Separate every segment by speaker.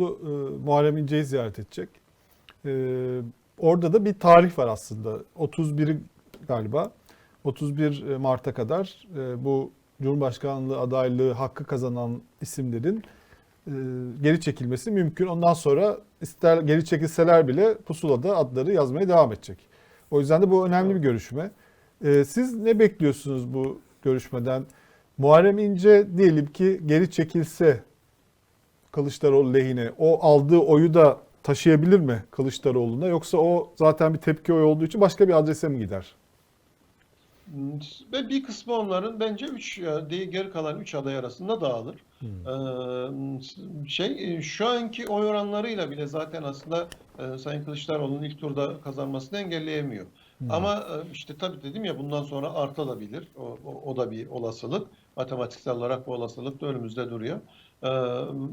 Speaker 1: e, Muharrem İnce'yi ziyaret edecek. E, orada da bir tarih var aslında. 31 galiba. 31 Mart'a kadar e, bu Cumhurbaşkanlığı adaylığı hakkı kazanan isimlerin e, geri çekilmesi mümkün. Ondan sonra ister geri çekilseler bile pusulada adları yazmaya devam edecek. O yüzden de bu önemli bir görüşme. E, siz ne bekliyorsunuz bu görüşmeden? Muharrem İnce diyelim ki geri çekilse Kılıçdaroğlu lehine o aldığı oyu da taşıyabilir mi Kılıçdaroğlu'na yoksa o zaten bir tepki oyu olduğu için başka bir adrese mi gider?
Speaker 2: Ve bir kısmı onların bence 3 geri kalan 3 aday arasında dağılır.
Speaker 1: Hmm.
Speaker 2: Ee, şey e, şu anki oy oranlarıyla bile zaten aslında e, Sayın Kılıçdaroğlu'nun ilk turda kazanmasını engelleyemiyor.
Speaker 1: Hmm.
Speaker 2: Ama e, işte tabii dedim ya bundan sonra artabilir. O, o, o da bir olasılık. Matematiksel olarak bu olasılık da önümüzde duruyor. Ee,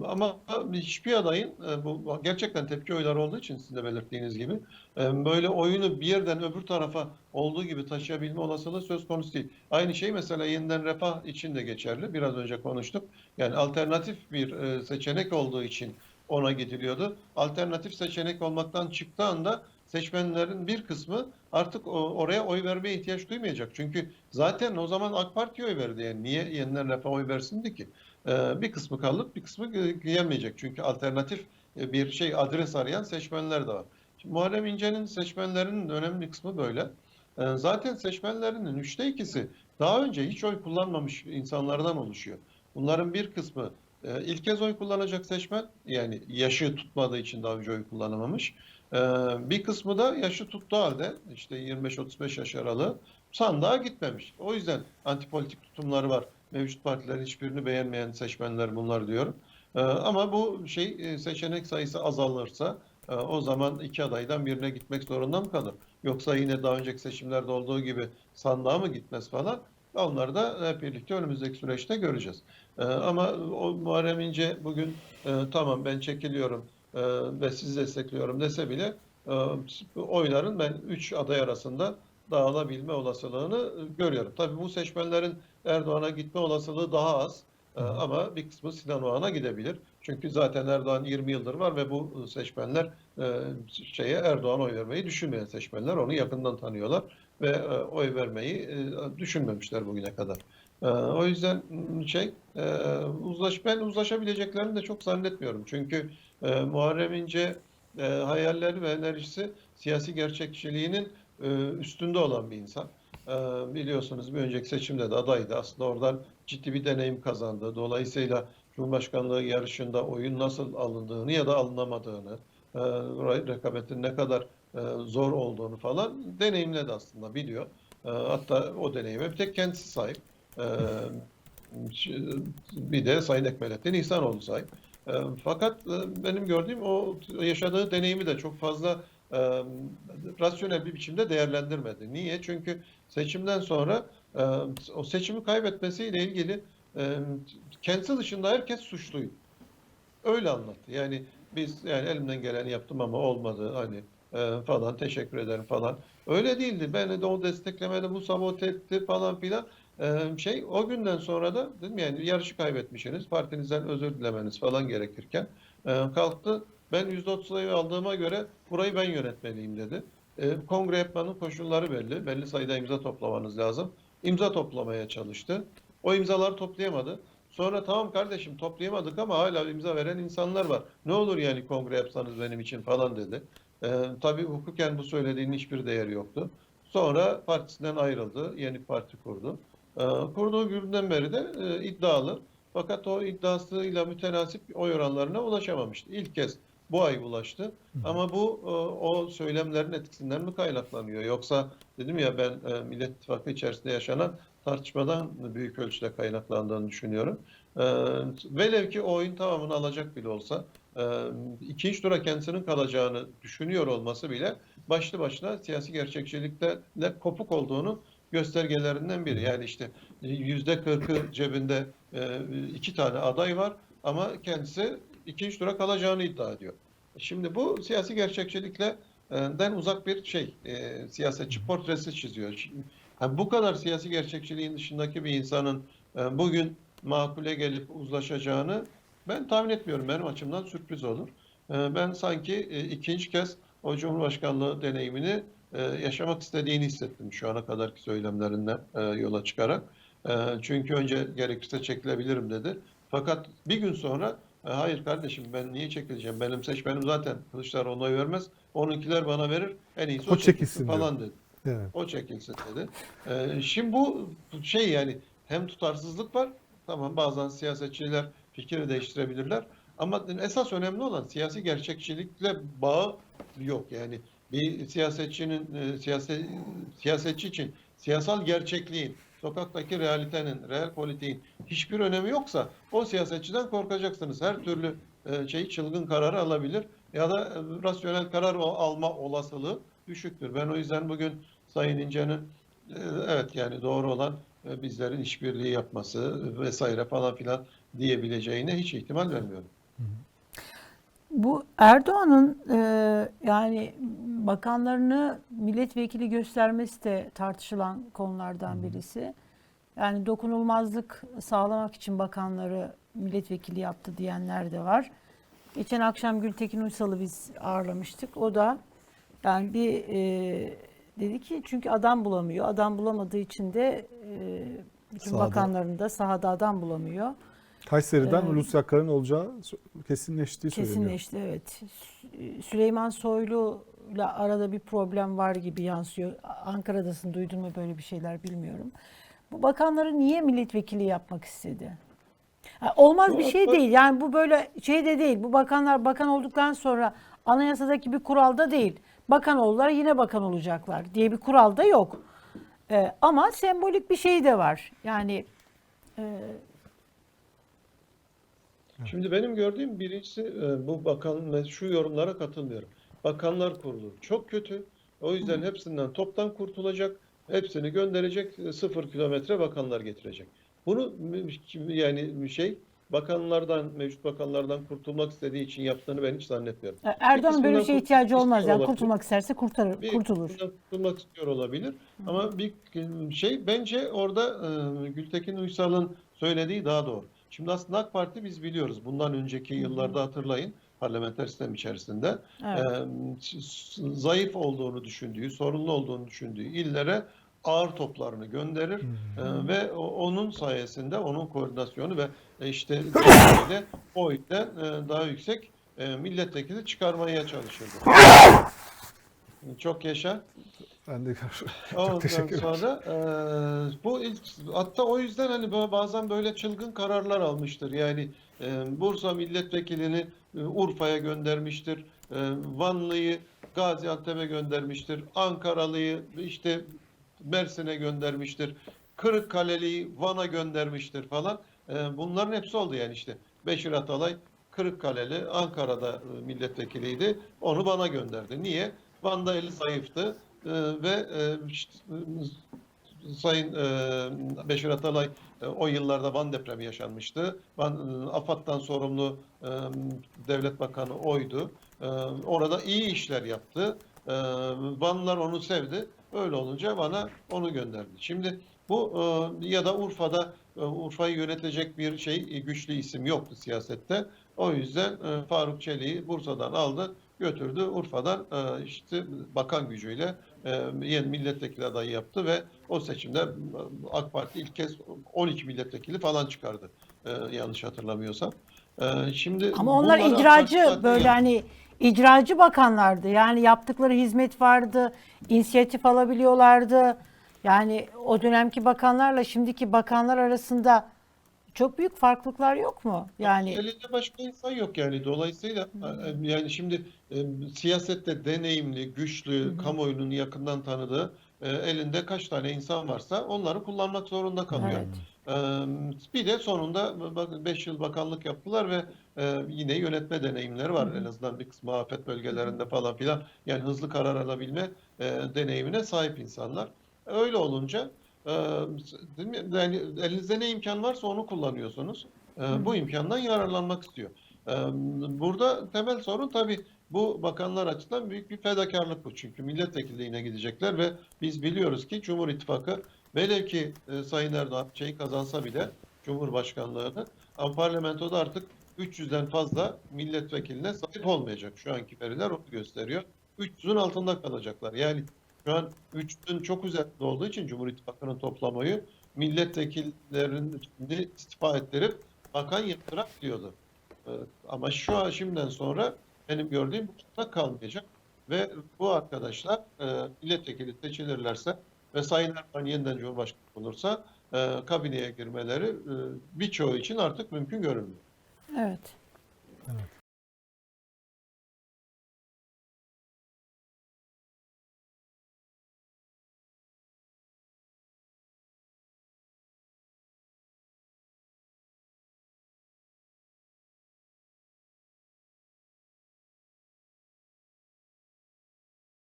Speaker 2: ama hiçbir adayın e, bu gerçekten tepki oyları olduğu için sizin de belirttiğiniz gibi e, böyle oyunu bir yerden öbür tarafa olduğu gibi taşıyabilme olasılığı söz konusu değil. Aynı şey mesela yeniden refah için de geçerli. Biraz önce konuştuk. Yani alternatif bir e, seçenek olduğu için ona gidiliyordu. Alternatif seçenek olmaktan çıktığı anda seçmenlerin bir kısmı artık oraya oy vermeye ihtiyaç duymayacak. Çünkü zaten o zaman AK Parti'ye oy verdi. Yani niye yeniden refah oy versindi ki? Ee, bir kısmı kalıp bir kısmı gelmeyecek. Çünkü alternatif e, bir şey adres arayan seçmenler de var. Şimdi Muharrem İnce'nin seçmenlerinin önemli kısmı böyle. Ee, zaten seçmenlerinin üçte ikisi daha önce hiç oy kullanmamış insanlardan oluşuyor. Bunların bir kısmı e, ilk kez oy kullanacak seçmen, yani yaşı tutmadığı için daha önce oy kullanamamış. Ee, bir kısmı da yaşı tuttuğu halde işte 25-35 yaş aralığı sandığa gitmemiş. O yüzden antipolitik tutumları var. Mevcut partilerin hiçbirini beğenmeyen seçmenler bunlar diyorum. Ee, ama bu şey e, seçenek sayısı azalırsa e, o zaman iki adaydan birine gitmek zorunda mı kalır? Yoksa yine daha önceki seçimlerde olduğu gibi sandığa mı gitmez falan? Onları da hep birlikte önümüzdeki süreçte göreceğiz. Ee, ama o Muharrem İnce bugün e, tamam ben çekiliyorum ve sizi destekliyorum dese bile oyların ben 3 aday arasında dağılabilme olasılığını görüyorum. Tabii bu seçmenlerin Erdoğan'a gitme olasılığı daha az. E, Ama bir kısmı Sinan Oğan'a gidebilir. Çünkü zaten Erdoğan 20 yıldır var ve bu seçmenler e, şeye Erdoğan oy vermeyi düşünmeyen seçmenler onu yakından tanıyorlar ve oy vermeyi düşünmemişler bugüne kadar. O yüzden şey uzlaş ben uzlaşabileceklerini de çok zannetmiyorum. Çünkü Muharrem İnce hayalleri ve enerjisi siyasi gerçekçiliğinin üstünde olan bir insan. E, biliyorsunuz bir önceki seçimde de adaydı. Aslında oradan ciddi bir deneyim kazandı. Dolayısıyla Cumhurbaşkanlığı yarışında oyun nasıl alındığını ya da alınamadığını, e, rekabetin ne kadar e, zor olduğunu falan deneyimledi aslında biliyor. E, hatta o deneyime bir tek kendisi sahip. Bir de Sayın Ekmelettin İhsanoğlu sahip. Fakat benim gördüğüm o yaşadığı deneyimi de çok fazla e, rasyonel bir biçimde değerlendirmedi. Niye? Çünkü seçimden sonra e, o seçimi kaybetmesiyle ilgili e, kendisi dışında herkes suçluydu. Öyle anlattı. Yani biz yani elimden geleni yaptım ama olmadı hani e, falan teşekkür ederim falan. Öyle değildi. Beni de o desteklemedi, bu sabote etti falan filan. E, şey o günden sonra da dedim yani yarışı kaybetmişsiniz. Partinizden özür dilemeniz falan gerekirken e, kalktı. Ben %30'ları aldığıma göre burayı ben yönetmeliyim dedi. E, kongre yapmanın koşulları belli. Belli sayıda imza toplamanız lazım. İmza toplamaya çalıştı. O imzaları toplayamadı. Sonra tamam kardeşim toplayamadık ama hala imza veren insanlar var. Ne olur yani kongre yapsanız benim için falan dedi. Ee, tabii hukuken bu söylediğinin hiçbir değeri yoktu. Sonra partisinden ayrıldı. Yeni parti kurdu. Ee, kurduğu günden beri de e, iddialı. Fakat o iddiasıyla mütenasip oy oranlarına ulaşamamıştı. İlk kez bu ay ulaştı. Ama bu e, o söylemlerin etkisinden mi kaynaklanıyor? Yoksa dedim ya ben e, Millet İttifakı içerisinde yaşanan tartışmadan büyük ölçüde kaynaklandığını düşünüyorum. E, velev ki o oyun tamamını alacak bile olsa ikinci tura kendisinin kalacağını düşünüyor olması bile başlı başına siyasi gerçekçilikte kopuk olduğunu göstergelerinden biri. Yani işte yüzde kırkı cebinde iki tane aday var ama kendisi ikinci tura kalacağını iddia ediyor. Şimdi bu siyasi gerçekçilikle e, den uzak bir şey, e, siyasetçi portresi çiziyor. Şimdi, ha, bu kadar siyasi gerçekçiliğin dışındaki bir insanın e, bugün makule gelip uzlaşacağını Ben tahmin etmiyorum. Benim açımdan sürpriz olur. Ee, Ben sanki e, ikinci kez o Cumhurbaşkanlığı deneyimini e, yaşamak istediğini hissettim şu ana kadarki söylemlerinden e, yola çıkarak. E, Çünkü önce gerekirse çekilebilirim dedi. Fakat bir gün sonra e, hayır kardeşim ben niye çekileceğim? Benim seçmenim zaten Kılıçdaroğlu onay vermez. Onunkiler bana verir. En iyisi o,
Speaker 1: O çekilsin
Speaker 2: çekilsin
Speaker 1: diyor.
Speaker 2: falan dedi.
Speaker 1: Evet.
Speaker 2: O çekilsin dedi. Ee, şimdi bu şey yani hem tutarsızlık var. Tamam bazen siyasetçiler fikrini değiştirebilirler. Ama esas önemli olan siyasi gerçekçilikle bağı yok. Yani bir siyasetçinin e, siyasi, siyasetçi için siyasal gerçekliğin, sokaktaki realitenin, real politiğin hiçbir önemi yoksa o siyasetçiden korkacaksınız. Her türlü şey çılgın kararı alabilir ya da e, rasyonel karar alma olasılığı düşüktür. Ben o yüzden bugün Sayın İnce'nin e, evet yani doğru olan bizlerin işbirliği yapması vesaire falan filan diyebileceğine hiç ihtimal vermiyorum.
Speaker 3: Bu Erdoğan'ın e, yani bakanlarını milletvekili göstermesi de tartışılan konulardan birisi. Yani dokunulmazlık sağlamak için bakanları milletvekili yaptı diyenler de var. Geçen akşam Gültekin Uysal'ı biz ağırlamıştık. O da yani bir e, dedi ki çünkü adam bulamıyor. Adam bulamadığı için de e, bütün
Speaker 1: Sahada.
Speaker 3: bakanlarını da sahada adam bulamıyor.
Speaker 1: Kayseri'den
Speaker 3: Evet.
Speaker 1: Hulusi Akar'ın olacağı kesinleştiği söyleniyor.
Speaker 3: Kesinleşti evet. Sü- Süleyman Soylu'yla arada bir problem var gibi yansıyor. Ankara'dasın duydun mu böyle bir şeyler bilmiyorum. Bu bakanları niye milletvekili yapmak istedi? Ha, olmaz bir şey değil. Yani bu böyle şey de değil. Bu bakanlar bakan olduktan sonra anayasadaki bir kuralda değil. Bakan oldular yine bakan olacaklar diye bir kural da yok. Ee, ama sembolik bir şey de var. Yani e,
Speaker 2: Şimdi benim gördüğüm birincisi e, bu bakan şu yorumlara katılmıyorum. Bakanlar kurulu çok kötü. O yüzden hepsinden toptan kurtulacak. Hepsini gönderecek. e, Sıfır kilometre bakanlar getirecek. Bunu yani şey bakanlardan, mevcut bakanlardan kurtulmak istediği için yaptığını ben hiç zannetmiyorum.
Speaker 3: Erdoğan'ın böyle bir şeye ihtiyacı olmaz. Yani
Speaker 2: olabilir.
Speaker 3: kurtulmak isterse kurtarır,
Speaker 2: Bir
Speaker 3: kurtulur.
Speaker 2: kurtulmak istiyor olabilir. Ama bir şey bence orada e, Gültekin Uysal'ın söylediği daha doğru. Şimdi aslında AK Parti biz biliyoruz. Bundan önceki yıllarda hatırlayın parlamenter sistem içerisinde
Speaker 3: Evet.
Speaker 2: e, zayıf olduğunu düşündüğü, sorunlu olduğunu düşündüğü illere ağır toplarını gönderir E, ve onun sayesinde onun koordinasyonu ve e, işte o yüzden e, daha yüksek e, milletvekili çıkarmaya çalışırdı. Çok yaşa.
Speaker 1: Ben de
Speaker 2: Ondan
Speaker 1: teşekkür ederim.
Speaker 2: sonra e, bu ilk, hatta o yüzden hani ba- bazen böyle çılgın kararlar almıştır. Yani e, Bursa milletvekilini e, Urfa'ya göndermiştir. E, Vanlı'yı Gaziantep'e göndermiştir. Ankaralı'yı işte Mersin'e göndermiştir. Kırıkkaleli'yi Van'a göndermiştir falan. E, bunların hepsi oldu yani işte. Beşir Atalay Kırıkkaleli Ankara'da e, milletvekiliydi. Onu bana gönderdi. Niye? Van'da eli zayıftı. Ee, ve e, işte, e, Sayın e, Beşir Atalay o yıllarda Van depremi yaşanmıştı. Van e, AFAD'dan sorumlu devlet bakanı oydu. Orada iyi işler yaptı. Vanlılar onu sevdi. Öyle olunca bana onu gönderdi. Şimdi bu ya da Urfa'da Urfa'yı yönetecek bir şey güçlü isim yoktu siyasette. O yüzden Faruk Çelik'i Bursa'dan aldı, götürdü. Urfa'dan e, işte bakan gücüyle e, yeni milletvekili adayı yaptı ve o seçimde e, AK Parti ilk kez 12 milletvekili falan çıkardı. E, yanlış hatırlamıyorsam. E, şimdi
Speaker 3: Ama onlar icracı böyle
Speaker 2: yaptı.
Speaker 3: hani icracı bakanlardı. Yani yaptıkları hizmet vardı, inisiyatif alabiliyorlardı. Yani o dönemki bakanlarla şimdiki bakanlar arasında çok büyük farklılıklar yok mu? Yani
Speaker 2: Elinde başka insan yok yani. Dolayısıyla e, yani şimdi e, siyasette deneyimli, güçlü, kamuoyunun yakından tanıdığı e, elinde kaç tane insan varsa onları kullanmak zorunda kalıyor.
Speaker 3: Evet.
Speaker 2: E, bir de sonunda 5 yıl bakanlık yaptılar ve e, yine yönetme deneyimleri var. En azından bir kısmı afet bölgelerinde falan filan. Yani hızlı karar alabilme e, deneyimine sahip insanlar. Öyle olunca e, değil mi? yani elinizde ne imkan varsa onu kullanıyorsunuz. E, bu imkandan yararlanmak istiyor. E, burada temel sorun tabii bu bakanlar açısından büyük bir fedakarlık bu. Çünkü milletvekilliğine gidecekler ve biz biliyoruz ki Cumhur İttifakı velev ki e, Sayın Erdoğan şeyi kazansa bile Cumhurbaşkanlığını ama parlamentoda artık 300'den fazla milletvekiline sahip olmayacak. Şu anki veriler onu gösteriyor. 300'ün altında kalacaklar. Yani şu an 300'ün çok üzerinde olduğu için Cumhur İttifakı'nın toplamayı milletvekillerini istifa ettirip bakan yaptırak diyordu. Ee, Ama şu an şimdiden sonra benim gördüğüm bu kalmayacak ve bu arkadaşlar e, milletvekili seçilirlerse ve Sayın Erdoğan yeniden Cumhurbaşkanı olursa e, kabineye girmeleri e, birçoğu için artık mümkün görünmüyor.
Speaker 3: Evet.